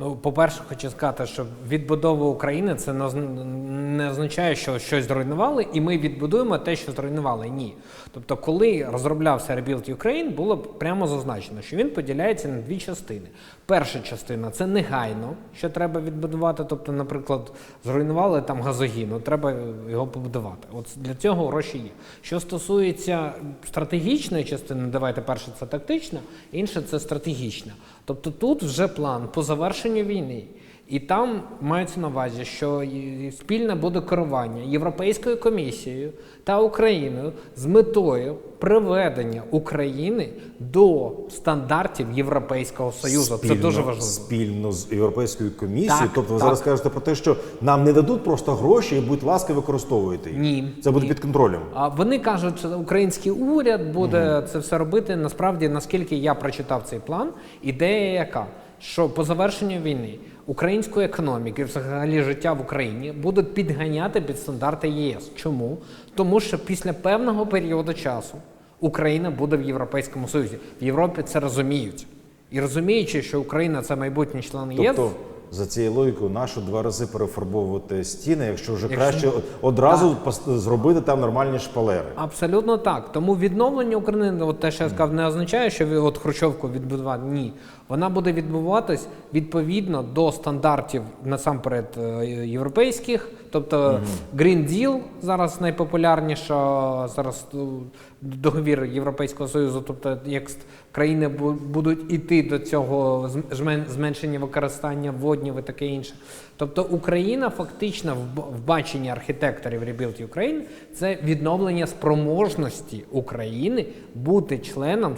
Ну, по-перше, хочу сказати, що відбудова України це не означає, що щось зруйнували, і ми відбудуємо те, що зруйнували. Ні. Тобто, коли розроблявся Rebuild Ukraine, було прямо зазначено, що він поділяється на дві частини. Перша частина це негайно, що треба відбудувати. Тобто, наприклад, зруйнували там газогін, треба його побудувати. От для цього гроші є. Що стосується стратегічної частини, давайте перше це тактична, інше це стратегічна. Тобто тут вже план по завершенню війни. І там мається на увазі, що спільне буде керування Європейською комісією та Україною з метою приведення України до стандартів Європейського Союзу. Це дуже важливо. Спільно з Європейською комісією. Так, тобто ви так. зараз кажете про те, що нам не дадуть просто гроші і будь ласка, використовуйте їх. Ні, Це буде ні. під контролем. А вони кажуть, що український уряд буде це все робити. Насправді, наскільки я прочитав цей план, ідея яка? Що по завершенню війни української економіки, взагалі життя в Україні, будуть підганяти під стандарти ЄС. Чому? Тому що після певного періоду часу Україна буде в Європейському Союзі. В Європі це розуміють. І розуміючи, що Україна це майбутній член ЄС, Тобто, за цією логікою, нащо два рази перефарбовувати стіни, якщо вже Якщо- краще одразу пос- зробити там нормальні шпалери. Абсолютно так. Тому відновлення України, от те, що я сказав, не означає, що от Хрущовку відбудувати. Ні. Вона буде відбуватись відповідно до стандартів насамперед е, європейських. Тобто Green Deal зараз найпопулярніша зараз е, договір Європейського Союзу. Тобто, як країни будуть іти до цього зменшення використання воднів і таке інше. Тобто Україна фактично в баченні архітекторів Rebuild Ukraine це відновлення спроможності України бути членом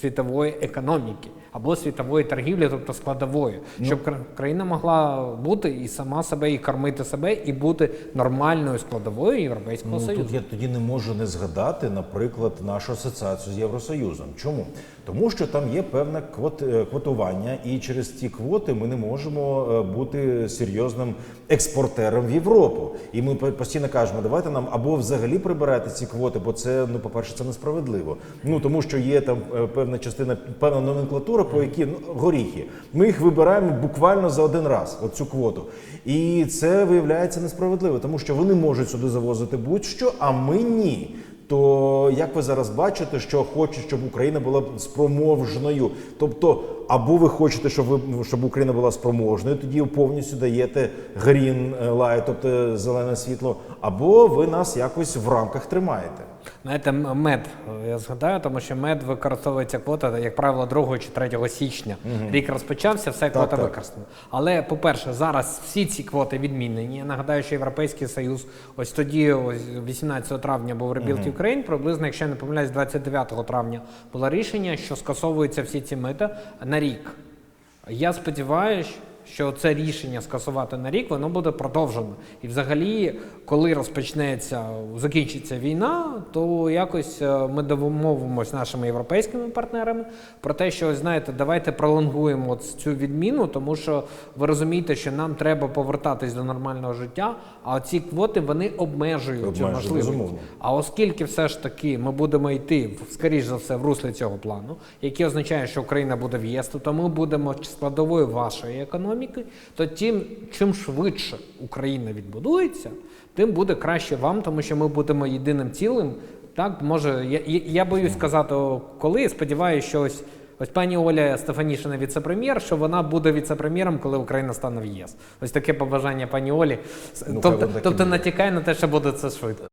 світової економіки або світової торгівлі, тобто складової, щоб кра- країна могла бути і сама себе, і кормити себе, і бути нормальною складовою Європейського Ну, Союзу. тут я тоді не можу не згадати, наприклад, нашу асоціацію з Євросоюзом. Чому? Тому що там є певне е, квотування, і через ці квоти ми не можемо е, бути серйозним експортером в Європу. І ми постійно кажемо, давайте нам або взагалі прибирати ці квоти, бо це ну, по-перше, це несправедливо. Ну тому що є там е, певна частина, певна номенклатура, по якій ну, горіхи. Ми їх вибираємо буквально за один раз, оцю квоту. І це виявляється несправедливо, тому що вони можуть сюди завозити будь-що, а ми ні. То як ви зараз бачите, що хочуть, щоб Україна була спроможною? Тобто, або ви хочете, щоб ви щоб Україна була спроможною, тоді повністю даєте green light, тобто зелене світло, або ви нас якось в рамках тримаєте. Знаєте, мед, е, я згадаю, тому що мед використовується квота, як правило, 2 чи 3 січня. Рік розпочався, все квота так. використана. Але, по-перше, зараз всі ці квоти відмінені. Я нагадаю, що Європейський Союз ось тоді, ось 18 травня був Rebuild Ukraine, приблизно, якщо я не помиляюсь, 29 травня було рішення, що скасовуються всі ці мита на рік. Я сподіваюся, що це рішення скасувати на рік, воно буде продовжено. І взагалі, коли розпочнеться, закінчиться війна, то якось е, ми домовимося з нашими європейськими партнерами про те, що знаєте, давайте пролонгуємо цю відміну, тому що ви розумієте, що нам треба повертатись до нормального життя, а ці квоти вони обмежують цю можливість. безумовно. А оскільки все ж таки ми будемо йти скоріш за все в руслі цього плану, який означає, що Україна буде в ЄС, то ми будемо складовою вашої економіки, то тим, чим швидше Україна відбудується, тим буде краще вам, тому що ми будемо єдиним цілим. Так, може, я, я, я боюсь сказати, коли сподіваюся, що ось. Ось пані Оля Стефанішина віце-прем'єр, що вона буде віце-прем'єром, коли Україна стане в ЄС. Ось таке побажання пані Олі. Ну, тобто, тобто натякає на те, що буде це швидко.